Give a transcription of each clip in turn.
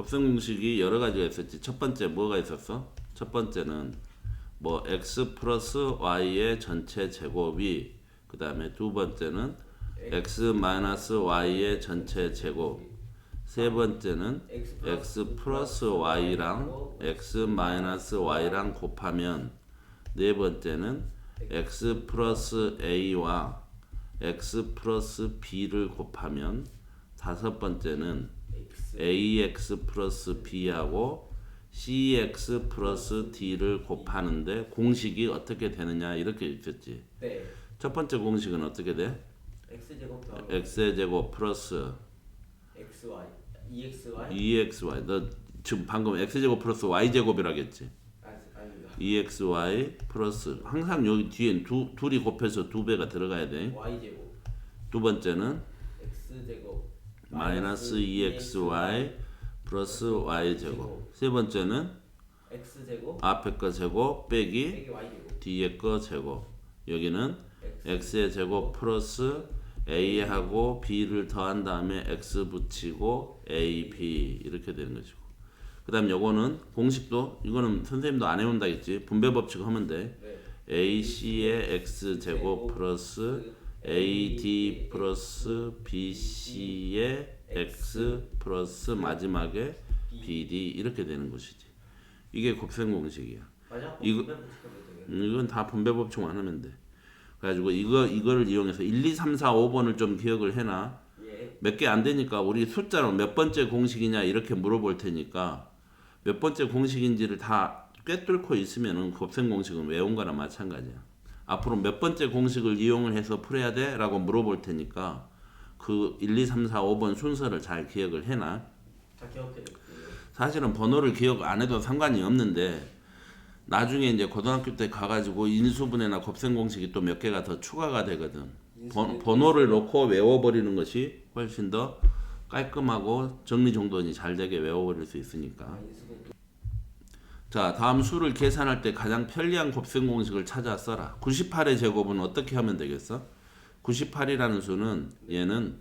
곱셈 공식이 여러 가지가 있었지. 첫 번째 뭐가 있었어? 첫 번째는 뭐 x 플러스 y의 전체 제곱이 그 다음에 두 번째는 x 마이너스 y의 전체 제곱 세 번째는 x 플러스 y랑 x 마이너스 y랑 곱하면 네 번째는 x 플러스 a와 x 플러스 b를 곱하면 다섯 번째는 ax 플러스 b하고 cx 플러스 d를 곱하는데 공식이 어떻게 되느냐 이렇게 있었지. 네 첫 번째 공식은 어떻게 돼? x 제곱 더하기 x의 제곱 플러스 xy exy 2xy. 너 지금 방금 x 제곱 플러스 y 제곱이라겠지. 아, 아닙니다 2xy 플러스 항상 여기 뒤엔 두, 둘이 곱해서 두 배가 들어가야 돼. y 제곱 두 번째는 x 제곱 마이너스 2xy 플러스 y 제곱. 세 번째는 x 제곱 앞에 거 제곱 빼기 빼기 y 제곱 뒤에 거 제곱. 여기는 x x의 제곱 플러스 a하고 b를 더한 다음에 x 붙이고 a, b 이렇게 되는 것이고. 그다음 요거는 공식도 이거는 선생님도 안 해온다겠지. 분배 법칙 하면 돼. 네 ac의 x 제곱 플러스 ad 플러스 bc의 x 플러스 마지막에 bd 이렇게 되는 것이지. 이게 곱셈 공식이야. 맞아? 이거-. 음, 이건 다 분배 법칙만 하면 돼. 그래가지고 이거 이거를 이용해서 1, 2, 3, 4, 5번을 좀 기억을 해놔. 예몇개 안 되니까 우리 숫자로 몇 번째 공식이냐 이렇게 물어볼 테니까 몇 번째 공식인지를 다 꿰뚫고 있으면은 곱셈 공식은 외운 거나 마찬가지야. 앞으로 몇 번째 공식을 이용을 해서 풀어야 돼? 라고 물어볼 테니까 그 1, 2, 3, 4, 5번 순서를 잘 기억을 해놔. 다 사실은 번호를 기억 안 해도 상관이 없는데 나중에 이제 고등학교 때 가가지고 인수분해나 곱셈 공식이 또 몇 개가 더 추가가 되거든. 번, 번호를 놓고 외워버리는 것이 훨씬 더 깔끔하고 정리정돈이 잘 되게 외워버릴 수 있으니까. 자, 다음 수를 계산할 때 가장 편리한 곱셈 공식을 찾아 써라. 98의 제곱은 어떻게 하면 되겠어? 98이라는 수는 얘는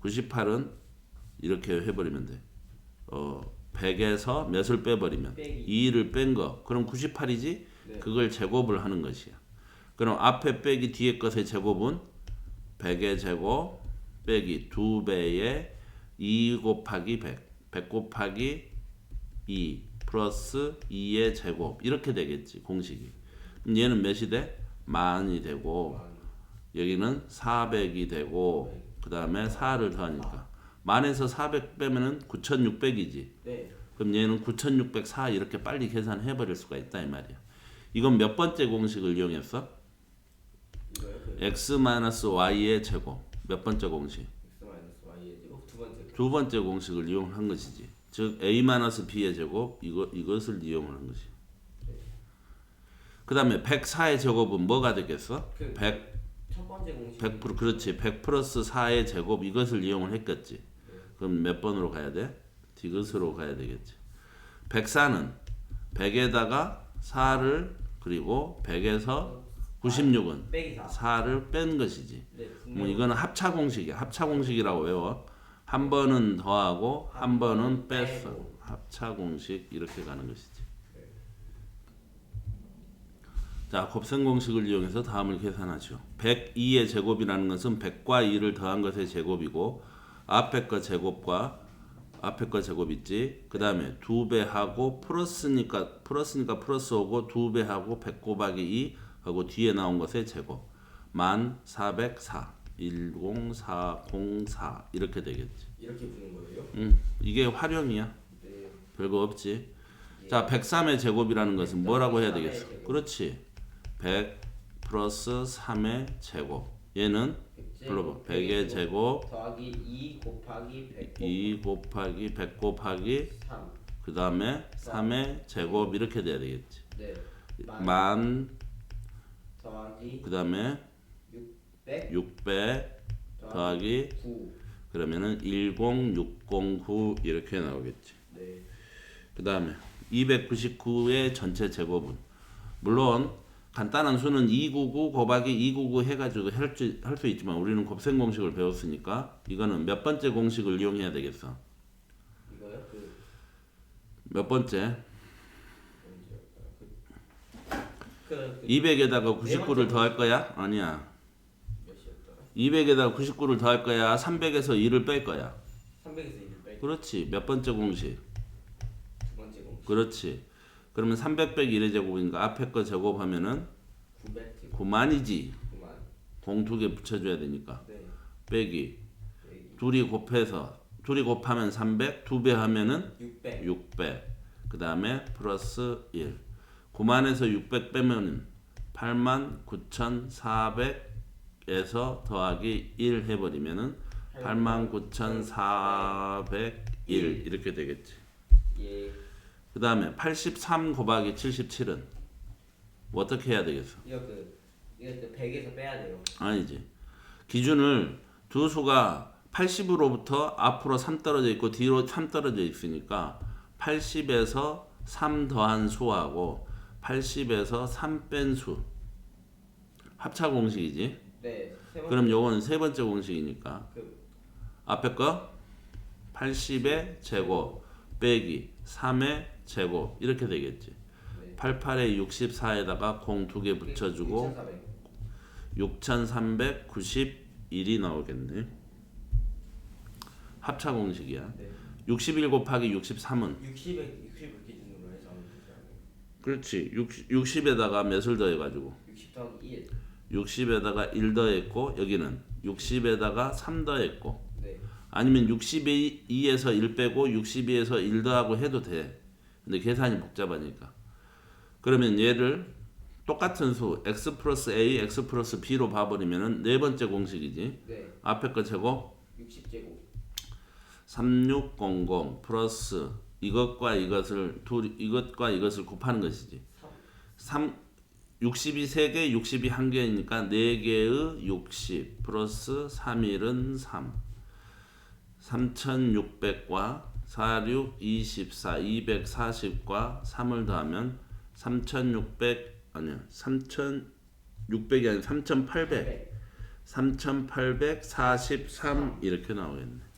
98은 이렇게 해버리면 돼. 어, 100에서 몇을 빼버리면 빼기 2를 뺀 거. 그럼 98이지? 네. 그걸 제곱을 하는 것이야. 그럼 앞에 빼기 뒤에 것의 제곱은 100의 제곱 빼기 2배의 2 곱하기 100. 100 곱하기 2 플러스 2의 제곱. 이렇게 되겠지, 공식이. 그럼 얘는 몇이 돼? 만이 되고 여기는 400이 되고 그 다음에 4를 더하니까 만에서 400 빼면은 9600이지. 네 그럼 얘는 9604 이렇게 빨리 계산해 버릴 수가 있다 이 말이야. 이건 몇 번째 공식을 이용했어? x-y의 제곱. 몇 번째 공식? x 마이너스 y의 제곱 두 번째 두 번째 공식을 이용한 것이지. 즉 a-b의 제곱 이거 이것을 이용을 한 것이. 그다음에 104의 제곱은 뭐가 되겠어? 그 100 첫 번째 공식 100 프로- 그렇지. 100 플러스 4의 제곱 이것을 이용을 했겠지. 그럼 몇 번으로 가야 돼? 디귿으로 가야 되겠지. 104는 100에다가 4를 그리고 100에서 96은 빼기 4 4를 뺀 것이지. 네뭐 이거는 합차 공식이야. 합차 공식이라고 외워. 한 번은 더하고 한 번은 뺐어. 합차 공식 이렇게 가는 것이지. 자, 곱셈 공식을 이용해서 다음을 계산하죠. 102의 제곱이라는 것은 100과 2를 더한 것의 제곱이고 앞에 거 제곱과 앞에 거 제곱 있지. 그다음에 두배 하고 플러스니까 플러스니까 플러스 오고 두배 하고 100 곱하기 2 하고 뒤에 나온 것의 제곱. 만 404. 10404 이렇게 되겠지. 이렇게 부는 거예요? 음, 이게 활용이야. 네 별거 없지. 자, 103의 제곱이라는 것은 뭐라고 해야 103의 되겠어? 제곱. 그렇지. 100 플러스 3의 제곱. 얘는 불러봐. 100의 제곱 더하기 2 곱하기 100 2 곱하기 100 곱하기 3 그 다음에 3의 제곱 이렇게 돼야 되겠지. 네 만, 더하기 그 다음에 600 600 더하기 9 그러면은 10609 이렇게 나오겠지. 네 그 다음에 299의 전체 제곱은 물론 간단한 수는 299 곱하기 299 해가지고 할 수 있지만 우리는 곱셈 공식을 배웠으니까 이거는 몇 번째 공식을 이용해야 되겠어? 이거요? 그 몇 번째? 그, 그 200에다가 네 99를 번째 더할 거야? 아니야. 몇이었더라? 200에다가 99를 더할 거야? 300에서 2를 뺄 거야? 300에서 1을 빼기 그렇지. 몇 번째 공식? 두 번째 공식 그렇지. 그러면 300 빼기 1의 제곱이니까 앞에 거 제곱하면은 900 제곱 9만이지. 9만 공 두 개 붙여줘야 되니까. 네 빼기. 빼기 둘이 곱해서 둘이 곱하면 300, 두 배 하면은 600 600. 그 다음에 플러스 1. 9만에서 600 빼면 8만 9,400 에서 더하기 1 해버리면은 8만 9,401 이렇게 되겠지. 예 그 다음에 83 곱하기 77은 뭐 어떻게 해야 되겠어? 이거 그 이거 그 100에서 빼야 돼요 아니지. 기준을 두 수가 80으로부터 앞으로 3 떨어져 있고 뒤로 3 떨어져 있으니까 80에서 3 더한 수하고 80에서 3 뺀 수. 합차 공식이지. 네 세 번째 그럼 요거는 세 번째 공식이니까 그 앞에 거 80의 제곱 빼기 3의 제곱 이렇게 되겠지. 네. 88에 64에다가 공 두 개 붙여주고 6400 6391이 나오겠네. 합차 공식이야. 네 61 곱하기 63은 60에 60을 기준으로 해서 하면 되죠 그렇지. 60, 60에다가 몇을 더해가지고 60 더하기 1 60에다가 1 더했고 여기는 60에다가 3 더했고 네. 아니면 62에서 1 빼고 62에서 1 더하고 해도 돼. 근데 계산이 복잡하니까. 그러면 얘를 똑같은 수 x 플러스 a, x 플러스 b로 봐버리면 네 번째 공식이지. 네. 앞에 거 제곱. 60제곱. 3600 플러스 이것과 이것을 둘 이것과 이것을 곱하는 것이지. 3 62세개 62한개니까 4개의 60 플러스 3일은 3 3600과 46 24 240과 3을 더하면 3600 아니야 3600이 아니라 3800 3843 이렇게 나오겠네.